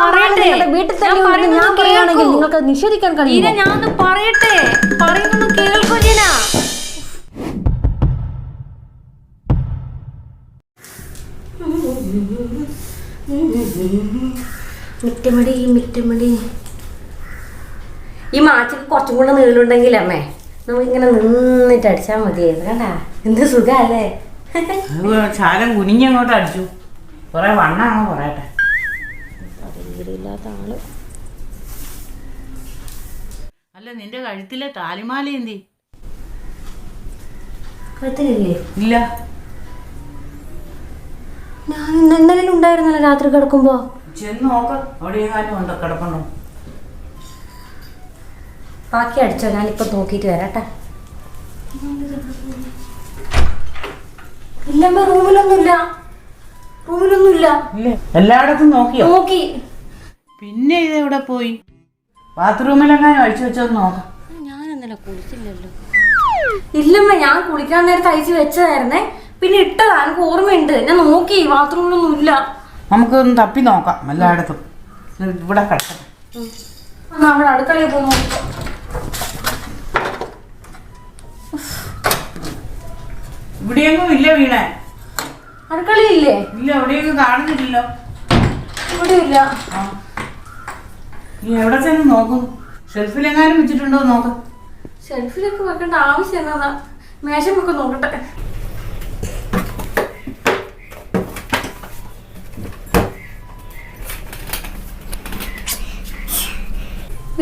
പറയട്ടെ. വീട്ടിൽ തന്നെ ഉണ്ടെന്ന് ഞാൻ പറയുകയാണെങ്കിൽ നിങ്ങൾക്ക് നിഷേധിക്കാൻ ഞാൻ ഒന്ന് പറയട്ടെ. പറയുന്നൊന്ന് കേൾക്കൂ ജീന മിറ്റമടി മിറ്റമടി. ഈ മാച്ചക്ക് കുറച്ചും കൂടെ നീളുണ്ടെങ്കിൽ അമ്മേ നമുക്ക് ഇങ്ങനെ നിന്നിട്ട് അടിച്ചാൽ മതിയായിരുന്നു കണ്ടാ എന്ത് സുഖല്ലേ? ചാരം കുനിഞ്ഞങ്ങോട്ട് അടിച്ചു. കുറെ വണ്ണ അങ്ങ് പറയട്ടെ. ഇല്ലാത്ത ആൾ. അല്ല നിന്റെ കഴുത്തിലെ താലിമാല എന്തി? കഴുത്തിലില്ലേ? ഇല്ല. ഞാൻ ഇന്നലെ ഉണ്ടായിരുന്നല്ലോ രാത്രി കിടക്കുമ്പോ. ചെന്ന് നോക്ക്. അവിടെ എങ്ങാനും ഉണ്ടോ? കിടപ്പുണ്ടോ? ബാക്കി അടിച്ചോ ഞാനിപ്പോ നോക്കിയിട്ട് വരാട്ടെ. ഇല്ലമ്മ റൂമിലൊന്നുമില്ല. റൂമിലൊന്നുമില്ല. ഇല്ലേ. എല്ലായിടത്തും നോക്കിയോ? നോക്കി. പിന്നെ ഇത് എവിടെ പോയി? ബാത്റൂമിലെങ്ങാനും അഴിച്ചു വെച്ചോന്ന് നോക്കാം. ഞാൻ ഇന്നലെ കുളിച്ചില്ലല്ലോ. ഇല്ലമ്മ ഞാൻ കുളിക്കാൻ നേരത്തെ അയച്ചു വെച്ചതായിരുന്നേ. പിന്നെ ഇട്ടതാ എനിക്ക് ഓർമ്മയുണ്ട്. ഞാൻ നോക്കി ബാത്റൂമിലൊന്നും ഇല്ല. നമുക്കൊന്ന് തപ്പി നോക്കാം എല്ലായിടത്തും. ഇവിടെ എന്നാ അവിടെ അടുക്കളയിൽ പോയി നോക്കാം. ഇവിടെയെങ്ങും ഇല്ല വീണേ. അടുക്കളയില്ലേ ഇല്ല എവിടെയൊന്നും കാണുന്നില്ലല്ലോ. ഇവിടെ ഇല്ല ആ. നീ എവിടെ ചെന്ന് നോക്കും? ഷെൽഫിലെങ്ങാനും വെച്ചിട്ടുണ്ടോ നോക്ക. ഷെൽഫിലൊക്കെ വെക്കേണ്ട ആവശ്യം എന്നതാ മേശമൊക്കെ നോക്കട്ടെ.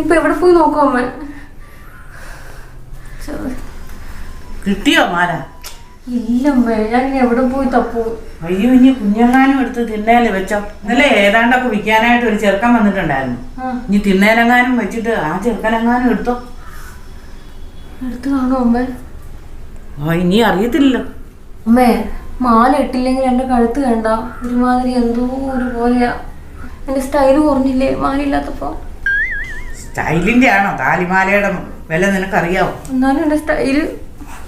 ഇപ്പൊ എവിടെ പോയി നോക്കും അമ്മ? കിട്ടിയോ മാല? ഇല്ലമ്മേ ഞാൻ എവിടെ പോയി തപ്പു? അയ്യോ ഇനി കുഞ്ഞെങ്ങാനും എടുത്ത് തിന്നേൽ വെച്ചോ. ഇന്നലെ ഏതാണ്ടൊക്കെ വിൽക്കാനായിട്ട് ഒരു ചെറുക്കൻ വന്നിട്ടുണ്ടായിരുന്നു. ഇനി തിന്നേലെങ്ങാനും വെച്ചിട്ട് ആ ചെറുക്കനെങ്ങാനും എടുത്തോ. എടുത്തു കാണോ അമ്മ? ആ ഇനി അറിയത്തില്ലല്ലോ. അമ്മേ മാല ഇട്ടില്ലെങ്കിൽ എന്റെ കഴുത്ത് കണ്ട ഒരുമാതിരി എന്തോ ഒരു പോലെയാ. എന്റെ സ്റ്റൈൽ കുറഞ്ഞില്ലേ മാല ഇല്ലാത്തപ്പോ? സ്റ്റൈലിന്റെ ആണോ? താലിമാലയുടെ വില നിനക്കറിയാവോ? എന്നാലും എന്റെ സ്റ്റൈൽ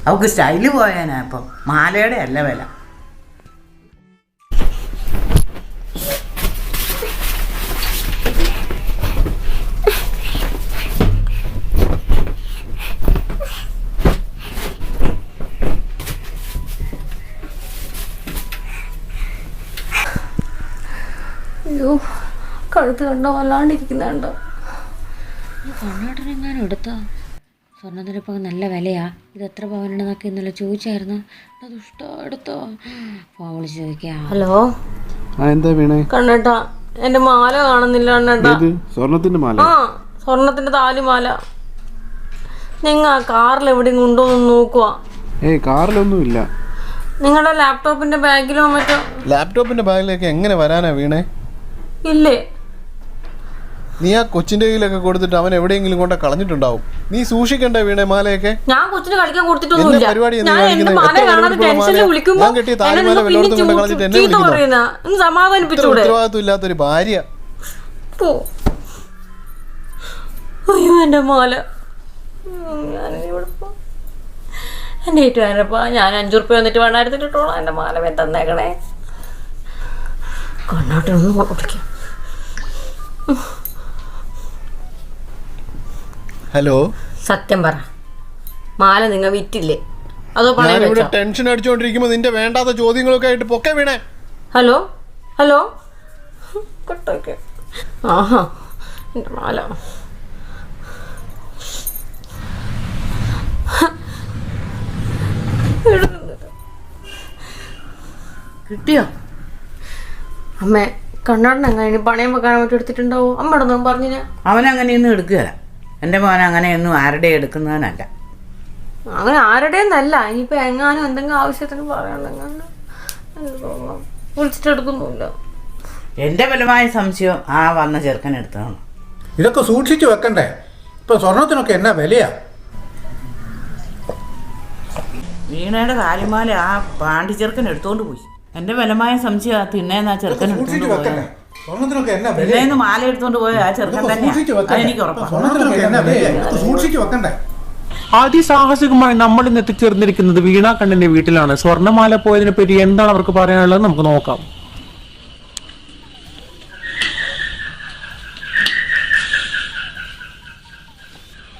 അവക്ക് സ്റ്റൈൽ പോയാനാ ഇപ്പം. മാലയുടെ അല്ല വില. അയ്യോ കഴുത്ത് കണ്ടോ വല്ലാണ്ടിരിക്കുന്നുണ്ടോ. കണ്ണാട്ടനെങ്ങാനും എടുത്തോ? സ്വർണത്തിനിപ്പോൾ നല്ല വിലയാണ് ഇത് എത്ര പവനുണ്ടെന്നൊക്കെ ഇന്നലെ ചോദിച്ചായിരുന്നു. അത് ഇഷ്ടോ എടുത്തോ? ഫോൺ വിളിച്ച് ചോദിക്കാം. ഹലോ? ആ എന്താ വീണേ? കണ്ണേട്ടാ എന്റെ മാല കാണുന്നില്ല കണ്ണേട്ടാ. സ്വർണത്തിന്റെ മാല? ആ സ്വർണത്തിന്റെ താലിമാല. നിങ്ങ കാറിൽ എവിടെയും കൊണ്ടുവന്ന് നോക്കുക ഏയ് കാറിലൊന്നും ഇല്ല നിങ്ങളുടെ ലാപ്ടോപ്പിന്റെ ബാഗിലോ മറ്റോ? ലാപ്ടോപ്പിന്റെ ബാഗിലേക്ക് എങ്ങനെ വരാനാ വീണേ? ഇല്ലേ? നീ ആ കൊച്ചിന്റെ കയ്യിലൊക്കെ കൊടുത്തിട്ട് അവൻ എവിടെയെങ്കിലും കൊണ്ട് കളഞ്ഞിട്ടുണ്ടാവും നീ സൂക്ഷിക്കണ്ടേ വീണേ മാലയൊക്കെ ഞാൻ കൊച്ചിന് കളിക്കാൻ കൊടുത്തിട്ടൊന്നുമില്ല പരിപാടി എന്ന് ഞാൻ എന്റെ കാണിക്കുന്നത്? മാല എത്ര കാണാതെ വിലപിടിപ്പുള്ള ടെൻഷനിൽ മാല- വിളിക്കുമ്പോ ഞാൻ കെട്ടിയ എന്നെ നിങ്ങൾ കൊണ്ട് കളഞ്ഞിട്ട് എന്നെ ചീത്ത വിളിക്കുന്നോ? പറയുന്ന ഒന്ന് ഇത്ര സമാധാനിപ്പിച്ചൂടെ ഉത്തരവാദിത്വം ഇല്ലാത്തൊരു ഭാര്യ പോ അയ്യോ മാല ഉം, ഏറ്റുവാനപ്പാ ഞാൻ അഞ്ചു റുപ്യ വന്നിട്ട് എന്റെ മാല വേ തന്നേക്കണേ കൊണ്ടോട്ടൊന്നും കൊടുക്കാം ഹലോ സത്യം പറ. മാല നിങ്ങൾ വിറ്റില്ലേ? അതോ പണയം ഞാനിവിടെ വെച്ചോ? ടെൻഷൻ അടിച്ചുകൊണ്ടിരിക്കുമ്പോൾ നിന്റെ വേണ്ടാത്ത ചോദ്യങ്ങളൊക്കെ ആയിട്ട് പൊക്കെ വീണേ. Hello hello കൊട്ടൊക്കെ. ആഹാ. എന്റെ മാല. കിട്ടിയോ? അമ്മേ കണ്ണാടൻ എങ്ങനെ പണയം വെക്കാൻ വേണ്ടി എടുത്തിട്ടുണ്ടാവോ? അമ്മയോടൊന്നും പറഞ്ഞു ഞാൻ. അവനങ്ങനെയൊന്നും എടുക്കുകയില്ല. എന്റെ മോൻ അങ്ങനെയൊന്നും ആരുടെ എടുക്കുന്നവനല്ല. അങ്ങനെ ആരുടേന്നല്ല. ഇനിയിപ്പോ എങ്ങാനും എന്തെങ്കിലും ആവശ്യത്തിന് പറയാണ്ടെങ്ങനെ എന്റെ എന്റെ ബലമായ സംശയം ആ വന്ന ചെറുക്കൻ എടുത്തതാണ്. ഇതൊക്കെ സൂക്ഷിച്ചു വെക്കണ്ടേ? ഇപ്പൊ സ്വർണത്തിനൊക്കെ എന്നാ വിലയാ? വീണയുടെ കാലിമാല ആ പാണ്ടി ചെറുക്കൻ എടുത്തോണ്ട് പോയി. എന്റെ ബലമായ സംശയം ആ തിന്നേന്ന് ആ ചെറുക്കൻ എടുത്തോണ്ട് പോയത് സ്വർണത്തിനൊക്കെ എന്നാ മാല എടുത്തോണ്ട് പോയ ആ ചെറുക്കൻ തന്നെ എനിക്ക് സ്വർണത്തിനൊക്കെ നമ്മൾ ഇന്ന് എത്തിച്ചേർന്നിരിക്കുന്നത് വീണ കണ്ണിന്റെ വീട്ടിലാണ്. സ്വർണമാല പോയതിനെ പറ്റി എന്താണ് അവർക്ക് പറയാനുള്ളത്? നമുക്ക് നോക്കാം.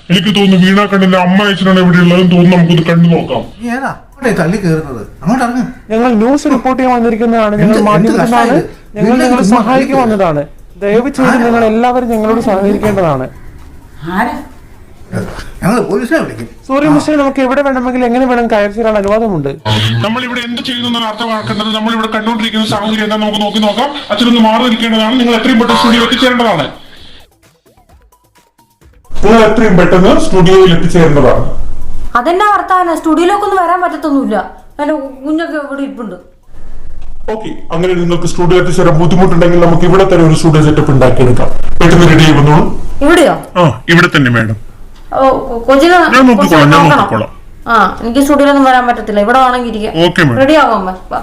എനിക്ക് തോന്നുന്നു വീണ കണ്ണിന്റെ അമ്മ അയച്ചിട്ടാണ് ഇവിടെ ഉള്ളതെന്ന് തോന്നുന്നു നമുക്കൊന്ന് കണ്ടു നോക്കാം. ഏതാ? തള്ളി കയറുന്നത് അങ്ങോട്ട് ഇറങ്ങ്. ഞങ്ങൾ ന്യൂസ് റിപ്പോർട്ട് ചെയ്യാൻ വന്നിരിക്കുന്നതാണ്. ഞങ്ങൾ മാധ്യമത്തിനാണ്. ഞങ്ങൾ നിങ്ങളെ സഹായിക്കാൻ വന്നതാണ്. ദയവ് ചെയ്ത് നിങ്ങൾ എല്ലാവരും ഞങ്ങളോട് സഹകരിക്കേണ്ടതാണ്. ആരാ? ഞങ്ങൾ പോലീസിനെ വിളിക്കും. സോറി മിസ്റ്റർ നമുക്ക് എവിടെ വേണമെങ്കിൽ എങ്ങനെ വേണം കയറി ചേരാൻ അനുവാദമുണ്ട്. നമ്മൾ ഇവിടെ എന്ത് ചെയ്യുന്നു എന്നാണ് അർത്ഥമാക്കേണ്ടത്? നമ്മൾ ഇവിടെ കണ്ടുകൊണ്ടിരിക്കുന്ന സാഹചര്യം എന്താ നമുക്ക് നോക്കി നോക്കാം. അച്ഛനൊന്ന് മാറി നിൽക്കേണ്ടതാണ്. നിങ്ങൾ എത്രയും പെട്ടെന്ന് സ്റ്റുഡിയോ എത്തിച്ചേരേണ്ടതാണ്. നിങ്ങൾ എത്രയും പെട്ടെന്ന് സ്റ്റുഡിയോയിൽ എത്തിച്ചേരേണ്ടതാണ്. അതെന്നാ വർത്താനം? സ്റ്റുഡിയോയിലേക്കൊന്നും വരാൻ പറ്റത്തൊന്നുമില്ല. എന്റെ കുഞ്ഞൊക്കെ ഇവിടെ ഇരിപ്പുണ്ട്. ഓക്കെ അങ്ങനെ നിങ്ങൾക്ക് സ്റ്റുഡിയോ എത്തിച്ചേരാൻ ബുദ്ധിമുട്ടുണ്ടെങ്കിൽ നമുക്ക് ഇവിടെ തന്നെ ഒരു സ്റ്റുഡിയോ സെറ്റപ്പ് ഉണ്ടാക്കിയെടുക്കാം. പെട്ടെന്ന് റെഡി ആയി വന്നോളൂ. ഇവിടെയോ? ആ ഇവിടെ തന്നെ മാഡം ഓ കൊച്ചിന് ഞാൻ നോക്കിക്കോളാം, ഞാൻ നോക്കിക്കോളാം. ആ എനിക്ക് സ്റ്റുഡിയോയിലൊന്നും വരാൻ പറ്റത്തില്ല. ഇവിടെ വേണമെങ്കിൽ ഇരിക്കാം. ഓക്കെ മേഡം റെഡി ആവാം അമ്മ. വാ.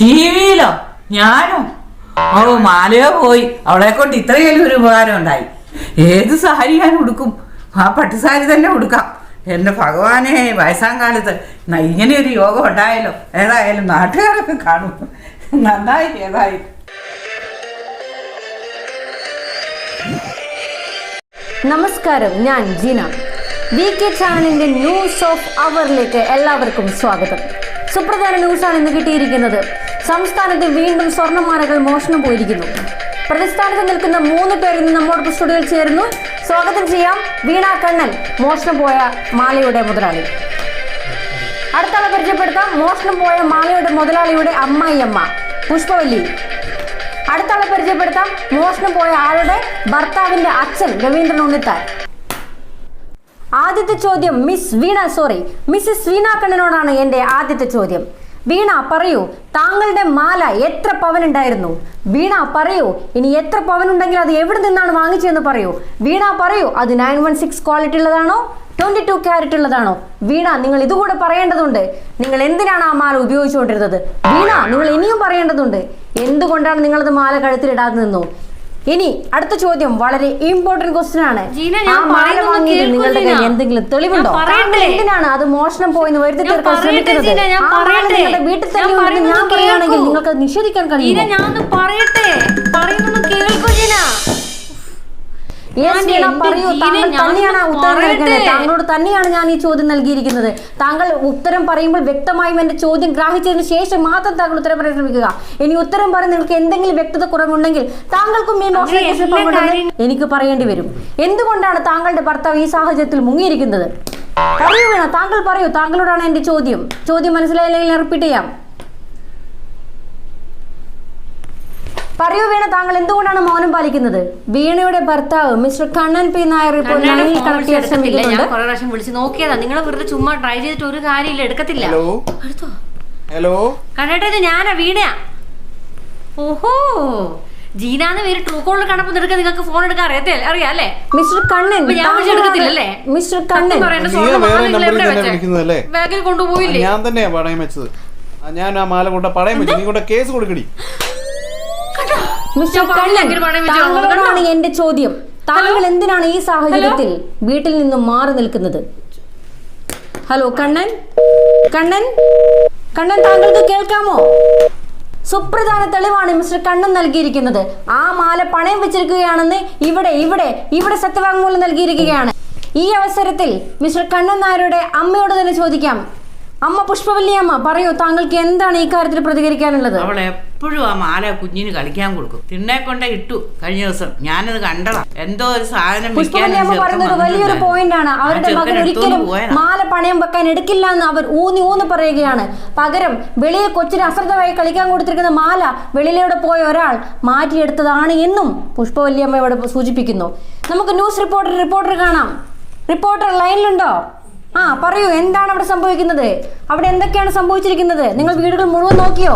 ടി വിയിലോ? ഞാനോ. ഓ മാലയോ പോയി. അവളെ കൊണ്ട് ഇത്രയും ഒരു ഉപകാരം ഉണ്ടായി. ഏത് സാരി ഞാൻ ഉടുക്കും? ആ പട്ടുസാരി തന്നെ ഉടുക്കാം. എന്റെ ഭഗവാനെ വയസ്സാം കാലത്ത് ഇങ്ങനെയൊരു യോഗം ഉണ്ടായാലോ ഏതായാലും നാട്ടുകാരൊക്കെ കാണും. നന്നായി ഏതായി. നമസ്കാരം ഞാൻ ജീന. വി കെ ചാനലിന്റെ ന്യൂസ് ഓഫ് അവറിലേക്ക് എല്ലാവർക്കും സ്വാഗതം. സുപ്രധാന ന്യൂസാണ് ഇന്ന് കിട്ടിയിരിക്കുന്നത്. സംസ്ഥാനത്ത് വീണ്ടും സ്വർണമാലകൾ മോഷണം പോയിരിക്കുന്നു. പ്രതിസ്ഥാനത്ത് നിൽക്കുന്ന മൂന്ന് പേർ ഇന്ന് നമ്മോട് സ്റ്റുഡിയോയിൽ ചേരുന്നു. സ്വാഗതം ചെയ്യാം. വീണ കണ്ണൻ മോഷണം പോയ മാലയുടെ മുതലാളി. അടുത്താളെ പരിചയപ്പെടുത്താം. മോഷണം പോയ മാലയുടെ മുതലാളിയുടെ അമ്മായിയമ്മ പുഷ്പവല്ലി. അടുത്താളെ പരിചയപ്പെടുത്താം. മോഷണം പോയ ആളുടെ ഭർത്താവിന്റെ അച്ഛൻ രവീന്ദ്രൻ ഉണ്ണിത്താൻ. ആദ്യത്തെ ചോദ്യം miss Veena sorry Mrs Veena കണ്ണനോടാണ് എന്റെ ആദ്യത്തെ ചോദ്യം. വീണ പറയൂ താങ്കളുടെ മാല എത്ര പവൻ ഉണ്ടായിരുന്നു വീണ പറയൂ ഇനി എത്ര പവൻ ഉണ്ടെങ്കിൽ അത് എവിടെ നിന്നാണ് വാങ്ങിച്ചതെന്ന് പറയൂ. വീണ പറയൂ അത് നയൻ വൺ സിക്സ് ക്വാളിറ്റി ഉള്ളതാണോ ട്വന്റി ടു ക്യാരറ്റ് ഉള്ളതാണോ വീണ നിങ്ങൾ ഇതുകൂടെ പറയേണ്ടതുണ്ട്. നിങ്ങൾ എന്തിനാണ് ആ മാല ഉപയോഗിച്ചുകൊണ്ടിരുന്നത്? വീണ നിങ്ങൾ ഇനിയും പറയേണ്ടതുണ്ട്. എന്തുകൊണ്ടാണ് നിങ്ങളത് മാല കഴുത്തിലിടാതെ നിന്നു? ഇനി അടുത്ത ചോദ്യം വളരെ ഇമ്പോർട്ടന്റ് ക്വസ്റ്റ്യൻ ആണ്. ആ മാല വാങ്ങിയത് നിങ്ങളുടെ കയ്യിൽ എന്തെങ്കിലും തെളിവുണ്ടോ. എന്തിനാണ് അത് മോഷണം പോയെന്ന് വരുത്തി തീർക്കാൻ ശ്രമിക്കുന്നത്. നിങ്ങളുടെ വീട്ടിൽ തന്നെ ഉണ്ടെന്ന് ഞാൻ പറയുകയാണെങ്കിൽ നിങ്ങൾക്ക് നിഷേധിക്കാൻ ജീന കഴിയുമോ? പറയട്ടെ. പറയുന്നു കേൾക്കൂ പറയൂ താങ്കൾ തന്നെയാണ് ഉത്തരം. താങ്കളോട് തന്നെയാണ് ഞാൻ ഈ ചോദ്യം നൽകിയിരിക്കുന്നത്. താങ്കൾ ഉത്തരം പറയുമ്പോൾ വ്യക്തമായും എന്റെ ചോദ്യം ഗ്രാഹിച്ചതിന് ശേഷം മാത്രം താങ്കൾ ഉത്തരം പറയാൻ ശ്രമിക്കുക. ഇനി ഉത്തരം പറഞ്ഞ് നിങ്ങൾക്ക് എന്തെങ്കിലും വ്യക്തത കുറവുണ്ടെങ്കിൽ താങ്കൾക്കും ഈ മോഷണ എനിക്ക് പറയേണ്ടി വരും. എന്തുകൊണ്ടാണ് താങ്കളുടെ ഭർത്താവ് ഈ സാഹചര്യത്തിൽ മുങ്ങിയിരിക്കുന്നത്? പറയൂ വേണം. താങ്കൾ പറയൂ. താങ്കളോടാണ് എന്റെ ചോദ്യം. ചോദ്യം മനസ്സിലായില്ലെങ്കിൽ റിപ്പീറ്റ് ചെയ്യാം. പറയൂ വീണ താങ്കൾ എന്തുകൊണ്ടാണ് മൗനം പാലിക്കുന്നത്? വീണയുടെ ഭർത്താവ് മിസ്റ്റർ കണ്ണൻ പി. നായർ ഇപ്പോൾ ലൈനിൽ കണക്ട് ചെയ്യാൻ ശ്രമിക്കുന്നുണ്ട് കുറെ പ്രാവശ്യം വിളിച്ച് നോക്കിയതാ. നിങ്ങൾ വെറുതെ ചുമ്മാ ട്രൈ ചെയ്തിട്ട് ഒരു കാര്യമില്ല എടുക്കത്തില്ല. ഹലോ? എടുത്തോ? ഹലോ? കണ്ടേട്ടാ ഇത് ഞാനാ വീണയാ. ഓഹോ. ജീനാന്ന് പേര് ട്രൂ കോളിൽ കണ്ടപ്പോൾ നിനക്ക് നിങ്ങൾക്ക് ഫോൺ എടുക്കാൻ അറിയത്തില്ല അറിയാം അല്ലേ? മിസ്റ്റർ കണ്ണൻ ഞാൻ വിളിച്ചെടുക്കത്തില്ലല്ലേ മിസ്റ്റർ കണ്ണൻ. പറയണ്ട, സ്വർണം? ബാഗിൽ കൊണ്ടുപോയില്ലേ? ഞാൻ തന്നെയാ പണയം വെച്ചത്. ഞാൻ ആ മാല കൊണ്ട് പണയം വെച്ചു. നീ കൊണ്ട കേസ് കൊടുക്കടി. മിസ്റ്റർ കണ്ണൻ? താങ്കളോടാണ് എന്റെ ചോദ്യം. താങ്കൾ എന്തിനാണ് ഈ സാഹചര്യത്തിൽ വീട്ടിൽ നിന്നും മാറി നിൽക്കുന്നത്? ഹലോ കണ്ണൻ? കണ്ണൻ? കണ്ണൻ താങ്കൾക്ക് കേൾക്കാമോ? സുപ്രധാന തെളിവാണ് മിസ്റ്റർ കണ്ണൻ നൽകിയിരിക്കുന്നത്. ആ മാല പണയം വെച്ചിരിക്കുകയാണെന്ന് ഇവിടെ ഇവിടെ ഇവിടെ സത്യവാങ്മൂലം നൽകിയിരിക്കുകയാണ്. ഈ അവസരത്തിൽ മിസ്റ്റർ കണ്ണൻ നായരുടെ അമ്മയോട് തന്നെ ചോദിക്കാം. അമ്മ പുഷ്പവല്ലി അമ്മ പറയൂ താങ്കൾക്ക് എന്താണ് ഈ കാര്യത്തിൽ പ്രതികരിക്കാനുള്ളത്? അവൾ എപ്പോഴും ആ മാല കുഞ്ഞിന് കളിക്കാൻ കൊടുക്കും. തിണ്ണെ കൊണ്ട് ഇട്ടു കഴിഞ്ഞ ദിവസം. ഞാനത് കണ്ടതാ. എന്തോ ഒരു സാധനം വിൽക്കാൻ പുഷ്പവല്ലി അമ്മ പറയുന്നത് വലിയൊരു. പോയിന്റ് ആണ് അവരുടെ മകൻ ഒരിക്കലും മാല പണയം വെക്കാൻ എടുക്കില്ല എന്ന് അവർ ഊന്നി ഊന്ന് പറയുകയാണ്. പകരം വെളിയിൽ കൊച്ചിന് അശ്രദ്ധമായി കളിക്കാൻ കൊടുത്തിരിക്കുന്ന മാല വെളിയിലൂടെ പോയ ഒരാൾ മാറ്റിയെടുത്തതാണ് എന്നും പുഷ്പവല്ലി അമ്മ ഇവിടെ സൂചിപ്പിക്കുന്നു. നമുക്ക് ന്യൂസ് റിപ്പോർട്ടർ റിപ്പോർട്ടർ കാണാം. റിപ്പോർട്ടർ ലൈനിലുണ്ടോ? ആ പറയൂ എന്താണ് അവിടെ സംഭവിക്കുന്നത്? അവിടെ എന്തൊക്കെയാണ് സംഭവിച്ചിരിക്കുന്നത്? നിങ്ങൾ വീടുകൾ മുഴുവൻ നോക്കിയോ?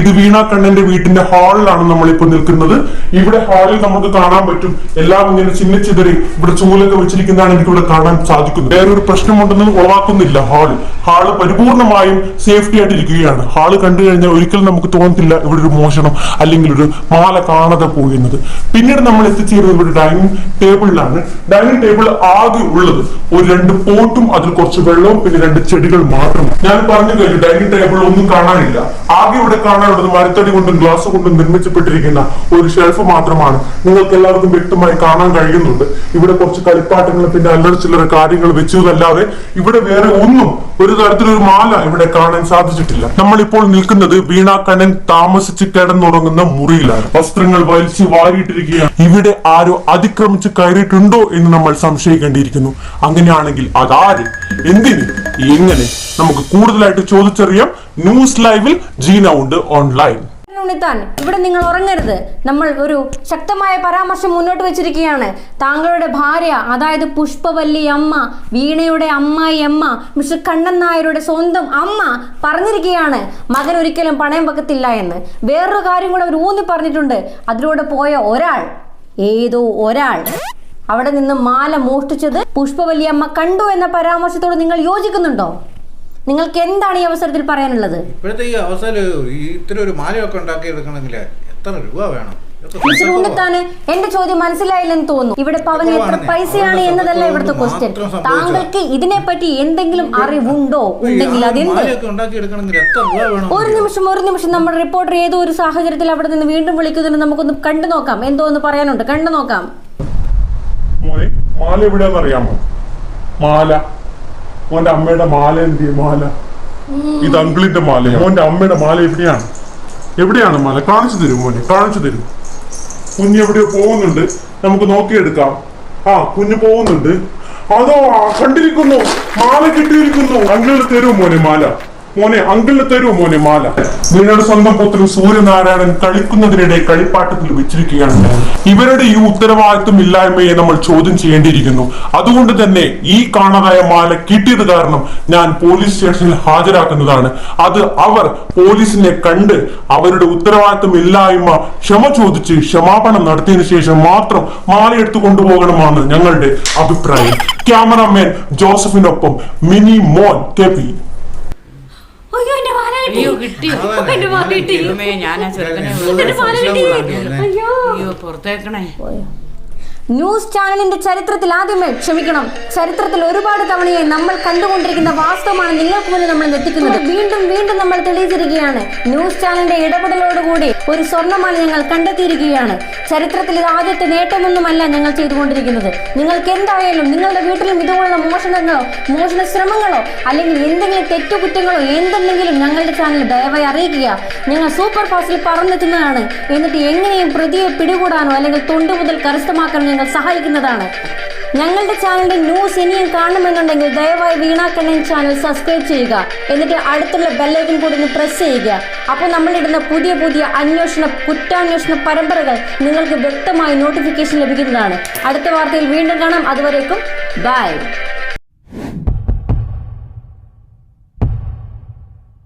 ഇത് വീണ കണ്ണന്റെ വീട്ടിന്റെ ഹാളിലാണ് നമ്മളിപ്പോ നിൽക്കുന്നത്. ഇവിടെ ഹാളിൽ നമുക്ക് കാണാൻ പറ്റും. എല്ലാം ഇങ്ങനെ ചിന്നിച്ചിതറി ഇവിടെ ചൂലൊക്കെ വെച്ചിരിക്കുന്നതാണ് എനിക്ക് ഇവിടെ കാണാൻ സാധിക്കുന്നത്. വേറൊരു പ്രശ്നമുണ്ടെന്ന് ഉളവാക്കുന്നില്ല ഹാൾ ഹാൾ പരിപൂർണമായും സേഫ്റ്റി ആയിട്ട് ഇരിക്കുകയാണ് ഹാൾ കണ്ടു കഴിഞ്ഞാൽ ഒരിക്കലും നമുക്ക് തോന്നത്തില്ല ഇവിടെ ഒരു മോഷണം അല്ലെങ്കിൽ ഒരു മാല കാണാതെ പോകുന്നത് പിന്നീട് നമ്മൾ എത്തിച്ചേരുന്നത് ഇവിടെ ഡൈനിങ് ടേബിളിലാണ്. ഡൈനിങ് ടേബിൾ ആകെ ഉള്ളത് ഒരു രണ്ട് പോട്ടും അതിൽ കുറച്ച് വെള്ളവും പിന്നെ രണ്ട് ചെടികൾ മാത്രം. ഞാൻ പറഞ്ഞു കഴിഞ്ഞു ഡൈനിങ് ടേബിൾ ഒന്നും കാണാനില്ല. ആകെ ഇവിടെ കാണാനുള്ളത് മരത്തടി കൊണ്ടും ഗ്ലാസ് കൊണ്ടും നിർമ്മിച്ചപ്പെട്ടിരിക്കുന്ന ഒരു ഷെൽഫ് മാത്രമാണ്. നിങ്ങൾക്ക് എല്ലാവർക്കും വ്യക്തമായി കാണാൻ കഴിയുന്നുണ്ട്. ഇവിടെ കുറച്ച് കളിപ്പാട്ടങ്ങൾ പിന്നെ അല്ലറ ചില്ലറ കാര്യങ്ങൾ വെച്ചതല്ലാതെ ഇവിടെ വേറെ ഒന്നും ഒരു തരത്തിലൊരു മാല ഇവിടെ കാണാൻ സാധിച്ചിട്ടില്ല. നമ്മളിപ്പോൾ നിൽക്കുന്നത് വീണ കണ്ണൻ താമസിച്ച് കിടന്നുറങ്ങുന്ന മുറിയിലാണ്. വസ്ത്രങ്ങൾ വലിച്ചു വാരിയിട്ടിരിക്കുകയാണ്. ഇവിടെ ആരോ അതിക്രമിച്ച് കയറിയിട്ടുണ്ടോ എന്ന് നമ്മൾ സംശയിക്കേണ്ടിയിരിക്കുന്നു. അങ്ങനെയാണെങ്കിൽ അതാര് എന്തിന്? എങ്ങനെ? നമുക്ക് കൂടുതലായിട്ട് ചോദിച്ചറിയാം. ന്യൂസ് ലൈവിൽ ജീന ഉണ്ട് ഓൺലൈൻ ഇവിടെ നിങ്ങൾ ഉറങ്ങരുത്. നമ്മൾ ഒരു ശക്തമായ പരാമർശം മുന്നോട്ട് വെച്ചിരിക്കുകയാണ്. താങ്കളുടെ ഭാര്യ അതായത് പുഷ്പവല്ലി അമ്മ വീണയുടെ അമ്മായി അമ്മ മിസ്റ്റർ കണ്ണൻ നായരുടെ സ്വന്തം അമ്മ പറഞ്ഞിരിക്കുകയാണ്. മകൻ ഒരിക്കലും പണയം വെക്കത്തില്ല എന്ന്. വേറൊരു കാര്യം കൂടെ അവർ ഊന്നി പറഞ്ഞിട്ടുണ്ട്. അതിലൂടെ പോയ ഒരാൾ ഏതോ ഒരാൾ. അവിടെ നിന്ന് മാല മോഷ്ടിച്ചത് പുഷ്പവല്ലിയമ്മ കണ്ടു എന്ന പരാമർശത്തോട് നിങ്ങൾ യോജിക്കുന്നുണ്ടോ? നിങ്ങൾക്ക് എന്താണ് ഈ അവസരത്തിൽ പറയാനുള്ളത്? ഇപ്പോഴത്തെ ഈ അവസരം ഇത്ര ഒരു മാലയൊക്കെ ഉണ്ടാക്കി എടുക്കണമെങ്കിൽ എത്ര രൂപ വേണം? ഉണ്ണിത്താന് എന്റെ ചോദ്യം മനസ്സിലായില്ലെന്ന് തോന്നുന്നു. ഇവിടെ പവന് എത്ര പൈസയാണ് എന്നതല്ല ഇവിടുത്തെ ക്വസ്റ്റ്യൻ താങ്കൾക്ക് ഇതിനെ പറ്റി ഇതിനെപ്പറ്റി എന്തെങ്കിലും അറിവുണ്ടോ? ഉണ്ടെങ്കിൽ അതെന്ത്? ഒരു നിമിഷം ഒരു നിമിഷം. നമ്മുടെ റിപ്പോർട്ടർ ഏതോ ഒരു സാഹചര്യത്തിൽ അവിടെ നിന്ന് വീണ്ടും വിളിക്കുന്നുണ്ട്. നമുക്കൊന്ന് കണ്ടു നോക്കാം. എന്തോ ഒന്ന് പറയാനുണ്ട്. കണ്ടു നോക്കാം. മാല എവിടെയാന്ന് അറിയാമോ? മാല. മോന്റെ അമ്മയുടെ മാല എന്ത് മാല. ഇത് അങ്കിളിന്റെ മാല മോന്റെ അമ്മയുടെ മാല എവിടെയാണ്? എവിടെയാണ് മാല? കാണിച്ചു തരും മോനെ കാണിച്ചു തരും. കുഞ്ഞ് എവിടെയോ പോകുന്നുണ്ട്. നമുക്ക് നോക്കിയെടുക്കാം. ആ കുഞ്ഞ് പോകുന്നുണ്ട്. അതോ കണ്ടിരിക്കുന്നു. മാല കിട്ടിയിരിക്കുന്നു. അങ്ങനെ തരും മോനെ മാല. മോനെ അങ്കിളിന് തരൂ മോനെ മാല. നിങ്ങളുടെ സ്വന്തം പുത്രൻ സൂര്യനാരായണൻ കളിക്കുന്നതിനിടെ കളിപ്പാട്ടത്തിൽ വെച്ചിരിക്കുകയാണ് ഇവരുടെ ഈ ഉത്തരവാദിത്വം ഇല്ലായ്മയെ നമ്മൾ ചോദ്യം ചെയ്യേണ്ടിയിരിക്കുന്നു. അതുകൊണ്ട് തന്നെ ഈ കാണാതായ മാല കിട്ടിയത് കാരണം ഞാൻ പോലീസ് സ്റ്റേഷനിൽ ഹാജരാക്കുന്നതാണ്. അത് അവർ പോലീസിനെ കണ്ട് അവരുടെ ഉത്തരവാദിത്വം ഇല്ലായ്മ ക്ഷമ ചോദിച്ച് ക്ഷമാപണം നടത്തിയതിനു ശേഷം മാത്രം മാല എടുത്തു കൊണ്ടുപോകണമെന്നാണ് ഞങ്ങളുടെ അഭിപ്രായം. ക്യാമറാമാൻ ജോസഫിനൊപ്പം മിനി മോൻ കെ പി അയ്യോ എന്റെ മാല കിട്ടി. അയ്യോ കിട്ടിയോ എന്റെ മാല കിട്ടി ഞാൻ ആ ചെറുക്കനെ അയ്യോ. പുറത്തേക്കണേ. ന്യൂസ് ചാനലിന്റെ ചരിത്രത്തിൽ ആദ്യമേ ക്ഷമിക്കണം. ചരിത്രത്തിൽ ഒരുപാട് തവണയായി നമ്മൾ കണ്ടുകൊണ്ടിരിക്കുന്ന വാസ്തവമാണ് നിങ്ങൾക്ക് മുന്നിൽ നമ്മൾ എത്തിക്കുന്നത് വീണ്ടും വീണ്ടും നമ്മൾ തെളിയിച്ചിരിക്കുകയാണ്. ന്യൂസ് ചാനലിന്റെ ഇടപെടലോടുകൂടി ഒരു സ്വർണമാല ഞങ്ങൾ കണ്ടെത്തിയിരിക്കുകയാണ്. ചരിത്രത്തിൽ ഇത് ആദ്യത്തെ നേട്ടമൊന്നുമല്ല ഞങ്ങൾ ചെയ്തുകൊണ്ടിരിക്കുന്നത്. നിങ്ങൾക്ക് എന്തായാലും നിങ്ങളുടെ വീട്ടിലും ഇതുപോലുള്ള മോഷണങ്ങളോ മോഷണ ശ്രമങ്ങളോ അല്ലെങ്കിൽ എന്തെങ്കിലും തെറ്റുകുറ്റങ്ങളോ എന്തുണ്ടെങ്കിലും ഞങ്ങളുടെ ചാനൽ ദയവായി അറിയിക്കുക. ഞങ്ങൾ സൂപ്പർ ഫാസ്റ്റിൽ പറന്നെത്തുന്നതാണ് എന്നിട്ട് എങ്ങനെയും പ്രതിയെ പിടികൂടാനോ അല്ലെങ്കിൽ തൊണ്ടു മുതൽ കരസ്ഥമാക്കാനോ ഞങ്ങൾ സഹായിക്കുന്നതാണ്. ഞങ്ങളുടെ ചാനലിന്റെ ന്യൂസ് ഇനിയും കാണണമെന്നുണ്ടെങ്കിൽ ദയവായി വീണാ കണ്ണൻ ചാനൽ സബ്സ്ക്രൈബ് ചെയ്യുക. എന്നിട്ട് അടുത്തുള്ള ബെല്ലൈക്കൻ കൂടി ഒന്ന് പ്രസ് ചെയ്യുക. അപ്പോൾ നമ്മളിടുന്ന പുതിയ പുതിയ അന്വേഷണ കുറ്റാന്വേഷണ പരമ്പരകൾ നിങ്ങൾക്ക് വ്യക്തമായി നോട്ടിഫിക്കേഷൻ ലഭിക്കുന്നതാണ്. അടുത്ത വാർത്തയിൽ വീണ്ടും കാണാം. അതുവരേക്കും ബൈ